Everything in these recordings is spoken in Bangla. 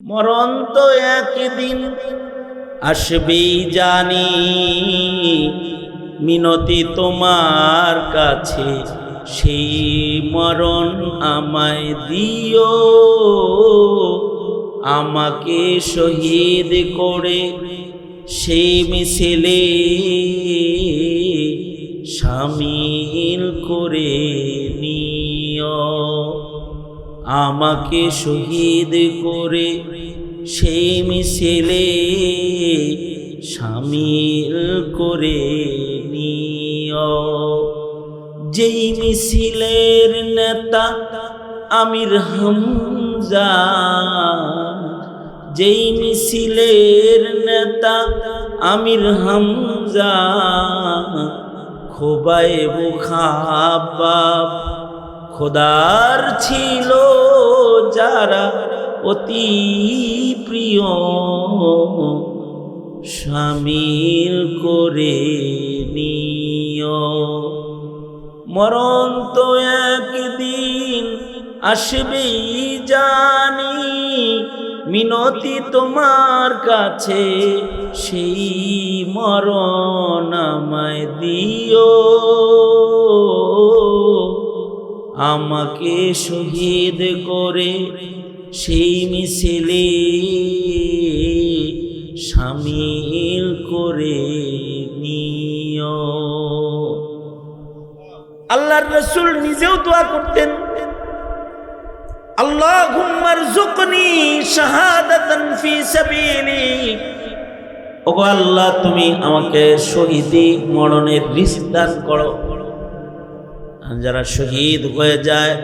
মরণ তো একদিন আসবেই জানি, মিনতি তোমার কাছে। সেই মরণ আমায় দিও, আমাকে শহীদ করে সেই মিছিলে সামিল করে নিও। আমাকে শহীদ করে সেই মিছিলে সামিল করে নিও। যেই মিছিলের নেতা আমির হামজা, যেই মিছিলের নেতা আমির হামজা, খোবায় বুখাবাব খোদার ছিল যারা অতি প্রিয় সামিল করে নিও মরণ তো একদিন আসবেই জানি, মিনতি তোমার কাছে, সেই মরণ আমায় দিও। আমাকে শহীদ করে সেই মিছিলে সামিল করে নিও। আল্লাহর রসুল নিজেও দোয়া করতেন আল্লাহ ঘুমার জুকনি শাহাদাতান ফি আল্লাহ, তুমি আমাকে শহীদি মরণের রিস্ক দান করো। যারা শহীদ হয়ে যায়,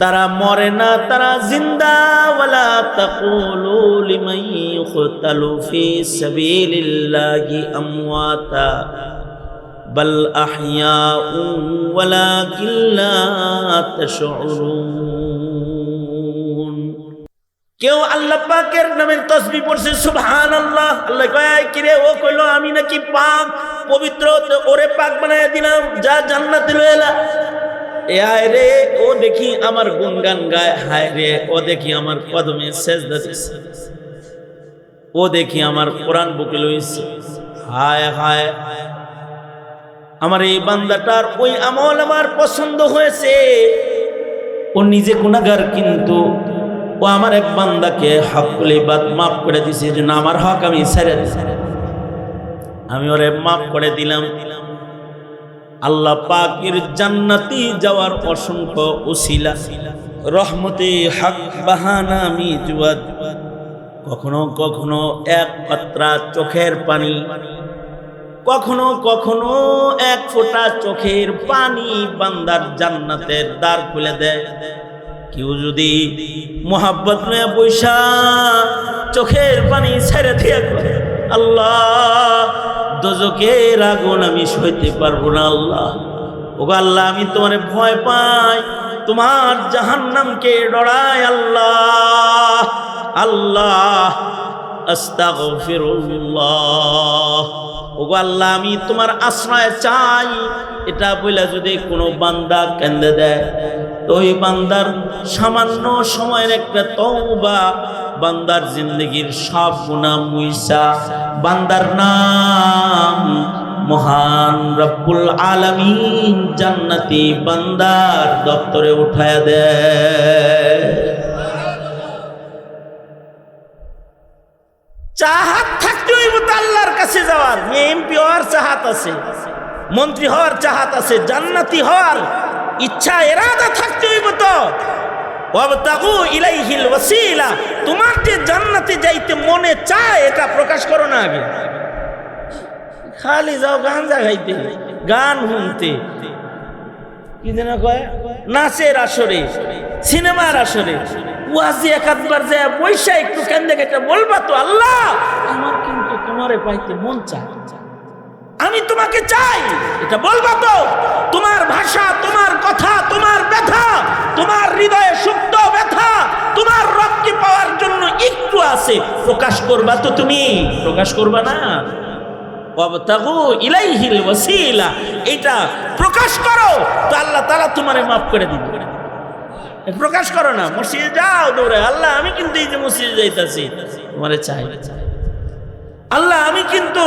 তারা মরে না, তারা জিন্দা। ওয়ালা তাকুলু লিমান ইউকতালু ফি সাবিলিল্লাহি আমওয়াতা। বাল আহইয়াউ ওয়ালাকিন লা তাশউরুন। কেউ আল্লাহ পাকের নামের তসবি পড়ছে সুবহান আল্লাহ কয় কিরে, ও কইলো আমি নাকি পাক পবিত্র ওরে পাক বানায় দিলাম, যা জান্নাতে লইলা এ আয় রে, ও দেখি আমার গুনগান গায়, হায় রে, ও দেখি আমার কদমে সেজদা দিছে। ও দেখি আমার কোরআন বুকে লইছে। হায় হায়। আমার এই বান্দাটার ওই আমল আমার পছন্দ হয়েছে। ও নিজে গুণাগার কিন্তু ও আমার এক বান্দাকে হক বলে বাদ মাফ করে দিছে যে আমার হক আমি ছেড়ে দিছি আমি ওরে মাফ করে দিলাম। আল্লাহ পাকের জান্নাতি যাওয়ার অসংখ্য উসিলা রহমতে হক, বাহানা আমি জুয়াদ কখনো কখনো এক পাত্রা চোখের পানি, কখনো কখনো এক ফোঁটা চোখের পানি বান্দার জান্নাতের দ্বার খুলে দেয়। কেউ যদি মোহাব্বত নিয়ে বৈশা চোখের পানি ছেড়ে দিয়ে আল্লাহ দোজকের আগুন আমি সইতে পারব না আল্লাহ। ও আল্লাহ, আমি তোমার ভয় পাই। তোমার জাহান্নামকে ডরাই আল্লাহ। আল্লাহ, আস্তাগফিরুল্লাহ। ওগো আল্লাহ, আমি তোমার আশ্রয় চাই। এটা বলে যদি কোনো বান্দা কেন্দ্রে দেয়, তো ওই বান্দার সামান্য সময়ের একটা তওবা বান্দার জিন্দগির সব গুণা মুইসা। বান্দার নাম মহান রব্বুল আলামিন, জান্নাতি বান্দার দপ্তরে উঠায়া দেয় চাহাত থাকতে হইব আল্লাহর কাছে যাওয়ার, এমপি হওয়ার চাহাত আছে, মন্ত্রী হওয়ার চাহাত আছে, জান্নাতি হওয়ার ইচ্ছা, এরাদা থাকতে হইব তো তোমার যে জান্নাতে যাইতে মনে চায়, এটা প্রকাশ করো না আগে। খালি যাও গাঞ্জা গাইতে গান শুনতে। কি যেন কয়? নাচের আসরে, সিনেমার আসরে। ওয়াজি একাধবার যায় বৈশা একটু কেন্দ্রে বলবা তো আল্লাহ, আমার কিন্তু তোমারে পাইতে মন চায় আমি তোমাকে চাই, এটা বলবা তো, তোমার ভাষা, তোমার কথা, তোমার ব্যথা, তোমার হৃদয়ে সুপ্ত ব্যথা, তোমার রক্তি পাওয়ার জন্য একটু আছে, প্রকাশ করবা তো তুমি, প্রকাশ করবা না। ইলাইহিল ওয়াসিলা, এটা প্রকাশ করো, তো আল্লাহ তাআলা তোমারে মাফ করে দিবে। প্রকাশ করো না, মসজিদে যাও দৌড়ে, আল্লাহ আমি কিন্তু এই যে মসজিদে যাইতাছি, তোমারে চাই। আল্লাহ আমি কিন্তু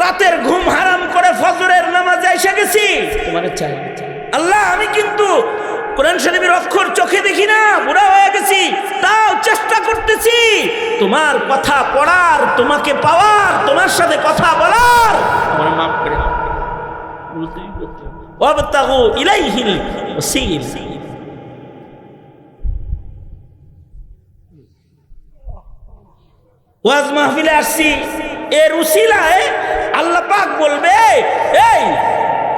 রাতের ঘুম হারাম করে ফজরের নামাজে এসে গেছি। তোমারে চাই আল্লাহ আমি কিন্তু কোরআন শরীফের অক্ষর চোখে দেখি না বুড়া হয়ে গেছি তাও চেষ্টা করতেছি। তোমার কথা পড়ার তোমাকে পাওয়ার তোমার সাথে কথা বলার। আমার মাফ করে দাও। বলতেই বলতে হবে। ওয়াবতাগু ইলাইহিল ওসিল ওয়াজ মাহফিলে আসছি। এর উসিলায় আল্লাহ পাক বলবে, এই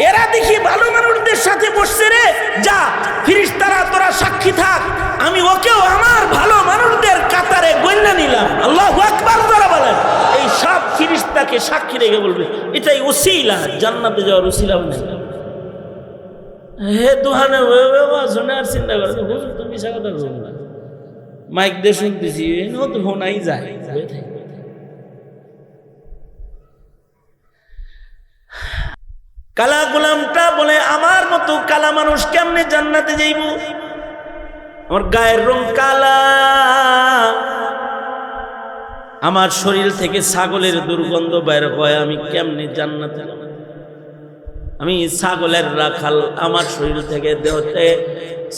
এরা দেখি ভালো মানুষদের সাথে বসছে রে, যা, ফিরিস্তারা, তোরা সাক্ষী থাক, আমি ওকেও আমার ভালো মানুষদের কাতারে গণ্যা নিলাম। আল্লাহ আকবার তোরা বলেন। এই সব ফিরিস্তাকে সাক্ষী রেখে বলবে, এটাই উসিলা, জান্নাতে যাওয়ার উসিলা নেই হে দুহানে শুনে আর চিন্তা করে তুমি মিশা কথা মাইক দিয়ে শুনতেছি তো হোনাই যায় হয়ে থাকে। কালা গোলামটা বলে, আমার মতো কালা মানুষ কেমনে জান্নাতে যাইব? আমার গায়ের রং কালা। আমার শরীর থেকে ছাগলের দুর্গন্ধ বের হয়, আমি কেমনে জান্নাতে? আমি ছাগলের রাখাল, আমার শরীর থেকে দেহতে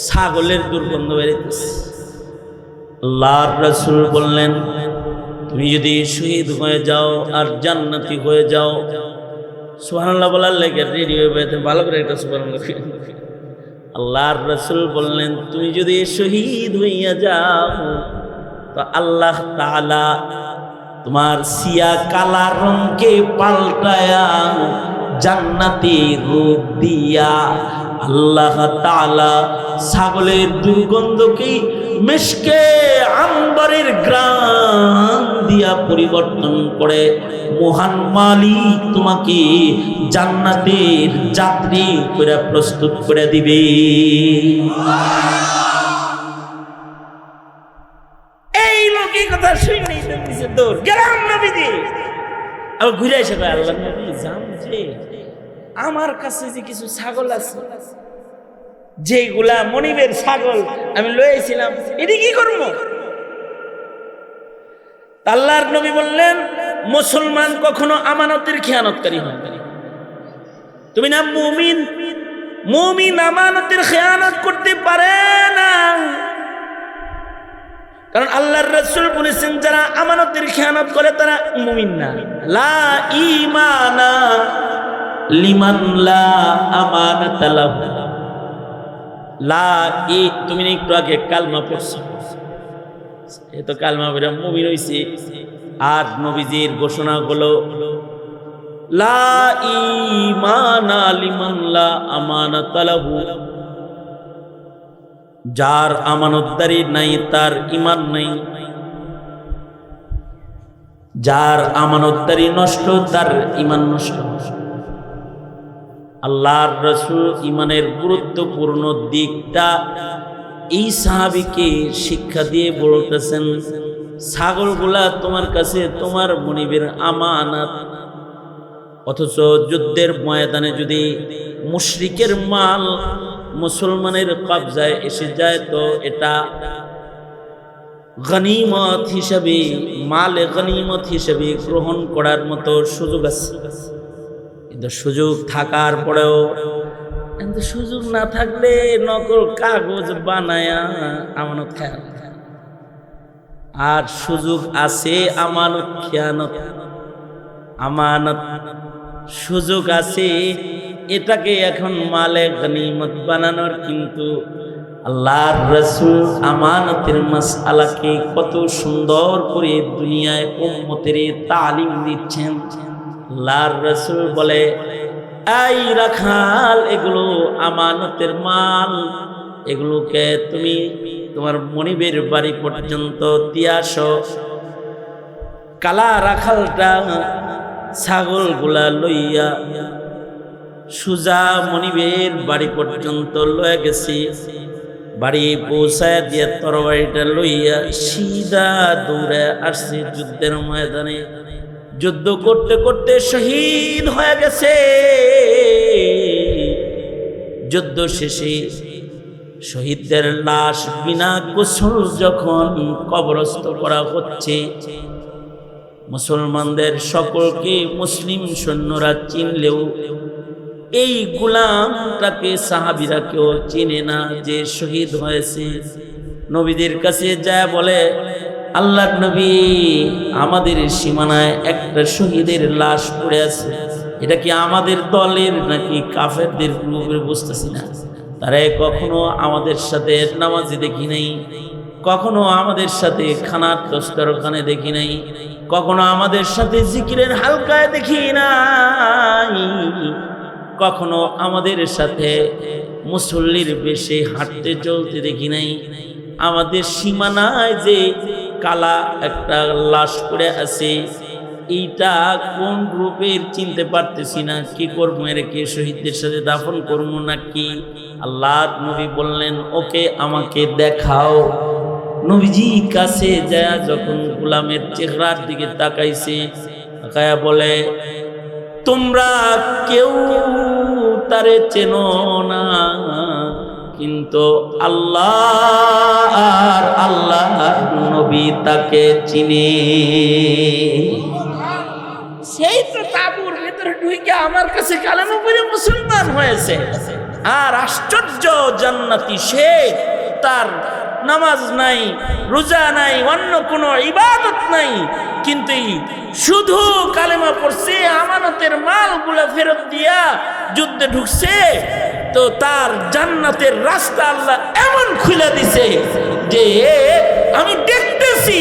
ছাগলের দুর্গন্ধ বেরিতেছে আল্লাহর রসুল বললেন, তুমি যদি শহীদ হয়ে যাও আর জান্নাতি হয়ে যাও সুবহানাল্লাহ বলার লেগে রেডি হয়ে ভালো করে একটা সুবহানাল্লাহ আল্লাহর রসুল বললেন, তুমি যদি শহীদ হইয়া যাও, তো আল্লাহ তালা তোমার সিয়া কালা রঙকে পাল্টায়া জান্নাতি রূপ দিয়া আল্লাহ তালা ছাগলের দুর্গন্ধকে মেশকে আম্বারের গ্রাম দিয়া পরিবর্তন করে, মহান মালিক তোমাকে জান্নাতের যাত্রী করে প্রস্তুত করে দিবে। এই লোকই কথা তো দিছে দৌড়। আবার ঘুরে এসে আল্লাহ নবী জান যে। আমার কাছে যে কিছু ছাগল আছে যেগুলা মনিবের ছাগল আমি লয়েছিলাম এটি কি করব? আল্লাহর নবী বললেন, মুসলমান কখনো আমানতের খেয়ানতকারী হয় তুমি না মুমিন? মুমিন আমানতের খেয়ানত করতে পারে না। কারণ আল্লাহর রসুল বলেছেন, যারা আমানতের খেয়ানত করে, তারা মুমিন না। লা ইমানা লিমান লা আমানাত লাহু। লা ই, তুমি একটু আগে কালমা পড়ছো। এ তো কালমা পড়ে মুমিন হইছে আর নবীজির ঘোষণা হলো, লা ইমানা লিমান লা যার আমানতদারি নাই, তার ইমান নাই। যার আমানতদারি নষ্ট, তার ইমান নষ্ট। আল্লাহর রসুল ইমানের গুরুত্বপূর্ণ দিকটা এই সাহাবিকে শিক্ষা দিয়ে বলতেছেন, ছাগলগুলা তোমার কাছে তোমার মনিবের আমানাত। অথচ যুদ্ধের ময়দানে যদি মুশরিকের মাল মুসলমানের কবজায় এসে যায়, তো এটা গনিমত হিসাবে, মালে গনিমত হিসাবে গ্রহণ করার মতো সুযোগ আছে। কিন্তু সুযোগ থাকার পরেও কিন্তু সুযোগ না থাকলে নকল কাগজ বানায়া আমানত খেয়াল আর সুযোগ আছে আমানত, খেয়ানত। আমানত, সুযোগ আছে, এটাকে এখন মালে গনিমত বানানোর, কিন্তু আল্লাহর রসুল আমানতের মাসআলাকে কত সুন্দর করে দুনিয়ায় উম্মতের তালিম দিচ্ছেন। আল্লাহর রসুল বলে, এই রাখাল, এগুলো আমানতের মাল। এগুলোকে তুমি তোমার মনিবের বাড়ি পর্যন্ত দিয়ে আসো। কালা রাখালটা ছাগলগুলা লইয়া সুজা মনিবের বাড়ি পর্যন্ত লয়ে গেছি। বাড়ি পৌঁছায় দিয়ে তরবারিটা লইয়া সিধা দৌড়ে আসছি যুদ্ধের ময়দানে। যুদ্ধ করতে করতে শহীদ হয়ে গেছে। যুদ্ধ শেষে শহীদদের লাশ বিনা গোসল যখন কবরস্থ করা হচ্ছে, মুসলমানদের সকলকে মুসলিম সৈন্যরা চিনলেও এই গুলামটাকে সাহাবিরা কেউ চিনে না যে শহীদ হয়েছে। নবীদের কাছে যা বলে আল্লাহ নবী আমাদের সীমানায় একটা শহীদের লাশ পড়ে আছে। এটা কি আমাদের দলের নাকি কাফেরদের গ্রুপের বুঝতেছি না। তারা কখনো আমাদের সাথে নামাজি দেখি নাই, কখনো আমাদের সাথে খানার দস্তরখানে দেখি নাই, কখনো আমাদের সাথে জিকিরের হালকায় দেখি নাই, কখনো আমাদের সাথে মুসল্লির বেশে হাঁটতে চলতে দেখি নাই। আমাদের সীমানায় যে কালা একটা লাশ পড়ে আছে। এইটা কোন গ্রুপের চিনতে পারতেছি না। কি করব এর কে শহীদদের সাথে দাফন করব নাকি? আল্লাহ নবী বললেন, ওকে আমাকে দেখাও। নবীজি কাছে যায়, যখন গোলামের চেহারার দিকে তাকাইছে, তাকায়া বলে, তোমরা কেউ তারে চেনো না? কিন্তু আল্লাহ আর আল্লাহ নবী তাকে চিনে। সেই তো তাবুর ভিতরে ঢুকে আমার কাছে কালেমা পড়ে মুসলমান হয়েছে। আর আশ্চর্য জান্নাতি সে, তার নামাজ নাই, রোজা নাই, অন্য কোনো ইবাদত নাই। কিন্তু শুধু কালেমা পড়ছে, আমানতের মালগুলা ফেরত দিয়া যুদ্ধে ঢুকছে। তো তার জান্নাতের রাস্তা আল্লাহ এমন খুলে দিছে যে আমি দেখতেছি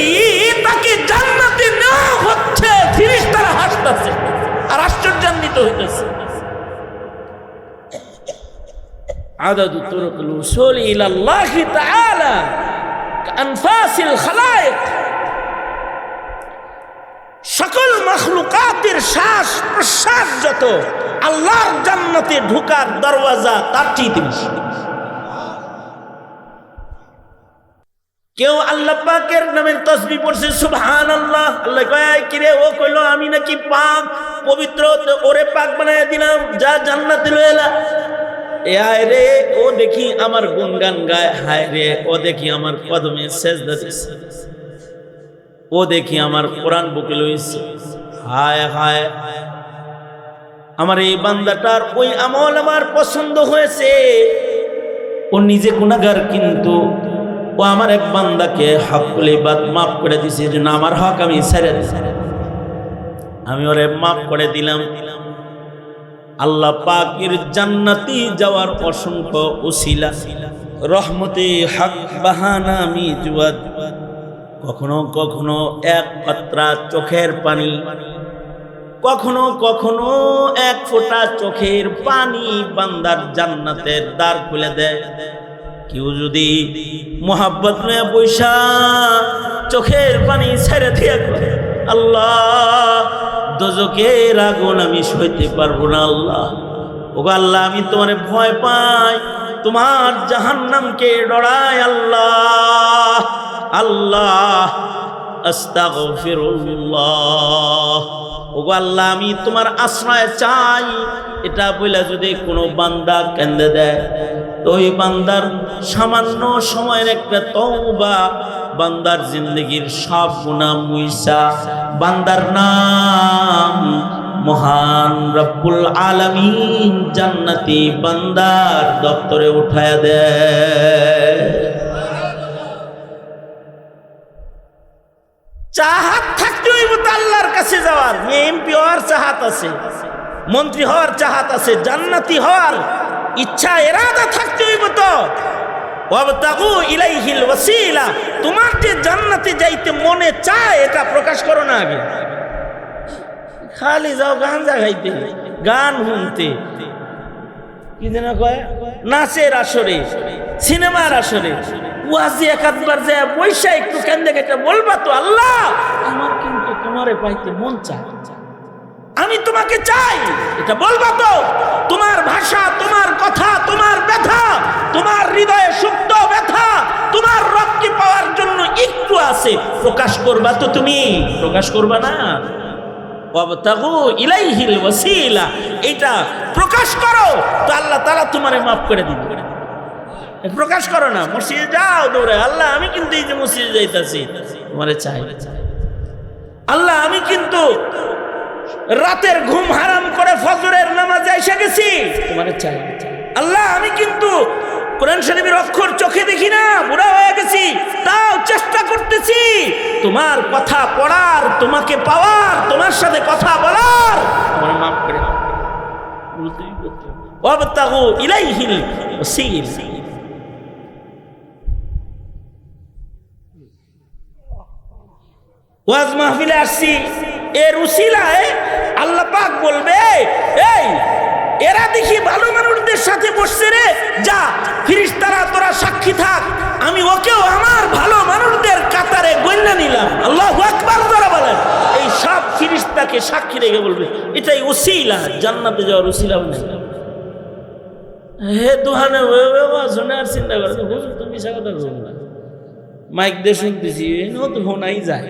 তাকে জান্নাতে নেওয়া হচ্ছে ফিরিস্তারা হাসতেছে আর আশ্চর্যান্বিত হইতেছে عدد طرق الوصول إلى الله تعالى كأنفاس الخلائق সকল মখলুকাতের শ্বাস প্রশ্বাস যত, আল্লাহর জান্নাতে ঢুকার দরওয়াজা তার কেউ আল্লাহ পাকের নামের তসবি পড়ছে সুবহান আল্লাহ আল্লাহ কিরে, ও কইলো, আমি নাকি পাক পবিত্র ওরে পাক বানায় দিলাম, যা জান্নাতে রয়েলা আয় রে, ও দেখি আমার গুনগান গায়, হায় রে, ও দেখি আমার কদমে সেজদা দিছে। ও দেখি আমার কোরআন বুকে লইছে। হায় হায়। আমার এই বান্দাটার ওই আমল আমার পছন্দ হয়েছে। ও নিজে গুণাগার কিন্তু ও আমার এক বান্দাকে হক বলে বাদ, মাফ করে দিছে যে না আমার হক আমি ছেড়ে দিছি আমি ওরে মাফ করে দিলাম। আল্লাহ পাকের জান্নাতি যাওয়ার অসংখ্য উসিলা রহমতে হক বাহানা আমি জুয়াদ। কখনো কখনো এক পাত্রা চোখের পানি, কখনো কখনো এক ফোঁটা চোখের পানি বান্দার জান্নাতের দ্বার খুলে দেয়। কেউ যদি মোহাব্বত নিয়ে বৈশা চোখের পানি ছেড়ে দিয়ে আল্লাহ দোজকের আগুন আমি সইতে পারব না, আল্লাহ। ও আল্লাহ, আমি তোমার ভয় পাই, তোমার জাহান্নামকে ডরাই, আল্লাহ। আল্লাহ আল্লাহ, আমি তোমার আশ্রয় চাই। এটা বলে যদি কোনো বান্দা কেন্দ্রে দেয়, তো ওই বান্দার সামান্য সময়ের একটা তওবা, বান্দার জিন্দগির সব গুণা মুইসা। বান্দার নাম মহান রব্বুল আলামিন, জান্নাতি বান্দার দপ্তরে উঠায় দেয়। চাহাত থাকতে হইব তো আল্লাহর কাছে যাওয়ার, এমপি হওয়ার চাহাত আছে, মন্ত্রী হওয়ার চাহাত আছে, জান্নাতি হওয়ার ইচ্ছা, এরাদা থাকতে হইব তো ওয়াবতাগু ইলাইহিল ওয়াসিলা, তোমার যে জান্নাতে যাইতে মনে চায়, এটা প্রকাশ করো না আগে। খালি যাও গাঞ্জা গাইতে গান শুনতে। কি যেন কয়? নাচের আসরে, সিনেমার আসরে। ওয়াজি একাধবার যায় পয়সা একটু কেন্দ্রে কেটে বলবা তো আল্লাহ, আমার কিন্তু তোমারে পাইতে মন চায় আমি তোমাকে চাই, এটা বলবা তো। তোমার ভাষা, তোমার কথা, তোমার ব্যথা, তোমার হৃদয়ে সুপ্ত ব্যথা, তোমার রক্তি পাওয়ার জন্য একটু আছে। প্রকাশ করবা তো তুমি, প্রকাশ করবা না। ইলাইহিল ওয়াসিলা, এটা প্রকাশ করো, তো আল্লাহ তাআলা তোমারে মাফ করে দিবে। প্রকাশ করো না, মসজিদে যাও, দৌড়ে। আল্লাহ, আমি কিন্তু এই যে মসজিদে যাইতাছি, তোমারে চাই। আল্লাহ, আমি কিন্তু রাতের ঘুম হারাম করে ফজরের নামাজে এসে গেছি, তোমারে চাই। আল্লাহ, আমি কিন্তু কোরআন শরীফের অক্ষর চোখে দেখি না, বুড়া হয়ে গেছি, তাও চেষ্টা করতেছি তোমার কথা পড়ার, তোমাকে পাওয়ার, তোমার সাথে কথা বলার। তোমার মাফ করে ওয়াবতাগু ইলাইহিল ওসিল ওয়াজ মাহফিলে আসছি, এর উসিলায় আল্লাহ পাক বলবে, এই, এরা দেখি ভালো মানুষদের সাথে বসছে রে, যা, ফিরিস্তারা, তোরা সাক্ষী থাক, আমি ওকেও আমার ভালো মানুষদের কাতারে গণ্যা নিলাম আল্লাহ আকবার তোরা বলেন এই সব ফিরিস্তাকে সাক্ষী রেখে বলবে, এটাই উসিলা জান্নাতে যাওয়ার উসিলা নেই হে দুহানে শুনে আর চিন্তা করে হুজুর, তুমি সে কথা মাইক দিয়ে শুনতেছি তো হোনাই যায়।